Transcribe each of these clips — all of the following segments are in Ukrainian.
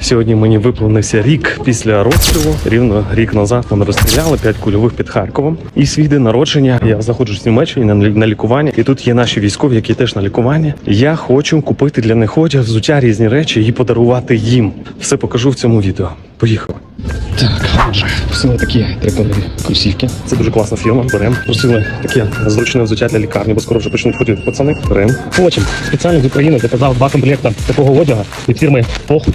Сьогодні мені виповнився рік після розстрілу. Рівно рік назад мене розстріляли п'ять кульових під Харковом. І свій день народження я знаходжусь в Німеччині на, лі- на лікуванні. І тут є наші військові, які теж на лікуванні. Я хочу купити для них одяг, взуття, різні речі і подарувати їм. Все покажу в цьому відео. Поїхали. Так, отже, просили такі триколові кросівки. Це дуже класна фірма. Беремо. Просили таке зручне взуття для лікарні, бо скоро вже почнуть ходити пацани. Беремо. Потім спеціально з України заказав два комплекти такого одягу від фірми Похуй.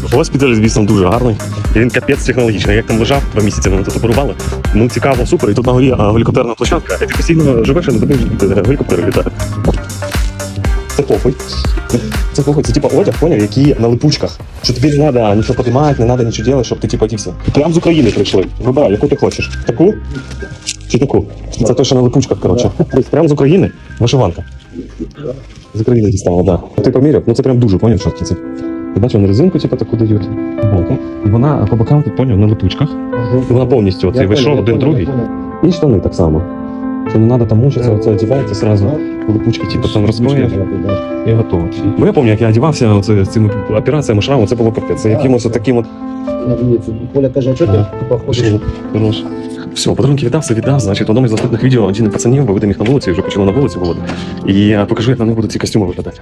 Госпіталь, звісно, дуже гарний. Він капець технологічний. Як там лежав два місяці, вони тут оперували. Ну цікаво, супер. І тут на горі гелікоптерна площадка. І ти постійно живеш і не тобі гелікоптери літають. Це похуй. Це похуй, це типа одяг, поняв, який на липучках. Що тобі не треба нічого підіймати, не треба нічого робити, щоб ти типа одівся. Прям з України прийшли. Вибирай, яку ти хочеш. Таку чи таку? Це те, що на липучках, коротше. Прям з України вишиванка. З України дістала, да. Ти поміряв? Ну це прям дуже поняв, що це. Ти бачив, вони резинку, типу, таку дають боку. І вона по бокам, поняв, на липучках. І вона повністю оцей вийшов один другий. І штани так само. Що не треба там мучитися, оце одягається сразу липучки, типу там розклеїв і готово. Бо я пам'ятаю, як я одягався оце, з цими операціями шраму, це було капець. Це якимось таким от Коля каже, а що ти Ага. типа ходиш? Пішло. Хорош. Все, подарунки віддав, все віддав. Значить, в одному з наступних відео один пацанів виведемо їх на вулицю і вже почали на вулицю виводити. І я покажу, як на них будуть ці костюми виглядати.